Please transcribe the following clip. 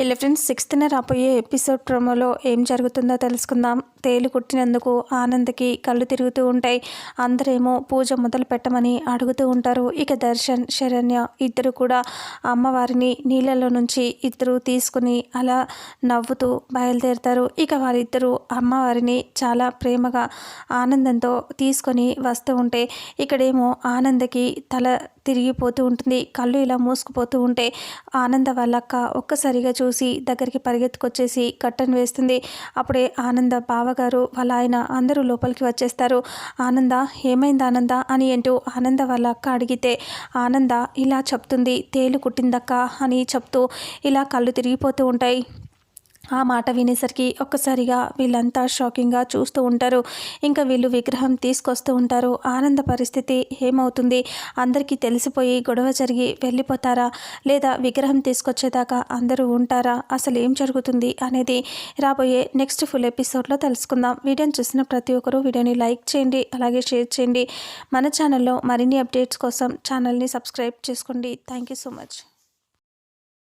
Hello friends సిక్స్త్న రాబోయే episode ప్రోమోలో ఏం జరుగుతుందో తెలుసుకుందాం. తేలు కుట్టినందుకు ఆనంద్కి కళ్ళు తిరుగుతూ ఉంటాయి. అందరేమో పూజ మొదలు పెట్టమని అడుగుతూ ఉంటారు. ఇక దర్శన్ శరణ్య ఇద్దరు కూడా అమ్మవారిని నీళ్ళలో నుంచి ఇద్దరు తీసుకుని అలా నవ్వుతూ బయలుదేరుతారు. ఇక వారిద్దరూ అమ్మవారిని చాలా ప్రేమగా ఆనందంతో తీసుకొని వస్తూ ఉంటే ఇక్కడేమో ఆనందకి తల తిరిగిపోతూ ఉంటుంది. కళ్ళు ఇలా మూసుకుపోతూ ఉంటే ఆనంద వాళ్ళక్క ఒక్కసారిగా చూసి దగ్గరికి పరిగెత్తుకొచ్చేసి కట్టను వేస్తుంది. అప్పుడే ఆనంద బావగారు వాళ్ళ ఆయన అందరూ లోపలికి వచ్చేస్తారు. ఆనంద ఏమైంది ఆనంద? అని అంటూ ఆనంద వాళ్ళ అక్క అడిగితే ఆనంద ఇలా చెప్తుంది తేలు కుట్టిందక్క అని చెప్తూ ఇలా కళ్ళు తిరిగిపోతూ ఉంటాయి. ఆ మాట వినేసరికి ఒక్కసారిగా వీళ్ళంతా షాకింగ్గా చూస్తూ ఉంటారు. ఇంకా వీళ్ళు విగ్రహం తీసుకొస్తూ ఉంటారు. ఆనంద పరిస్థితి ఏమవుతుంది? అందరికీ తెలిసిపోయి గొడవ జరిగి వెళ్ళిపోతారా? లేదా విగ్రహం తీసుకొచ్చేదాకా అందరూ ఉంటారా? అసలు ఏం జరుగుతుంది అనేది రాబోయే నెక్స్ట్ ఫుల్ ఎపిసోడ్లో తెలుసుకుందాం. వీడియోని చూసిన ప్రతి ఒక్కరూ వీడియోని లైక్ చేయండి అలాగే షేర్ చేయండి. మన ఛానల్లో మరిన్ని అప్డేట్స్ కోసం ఛానల్ని సబ్స్క్రైబ్ చేసుకోండి. Thank you so much.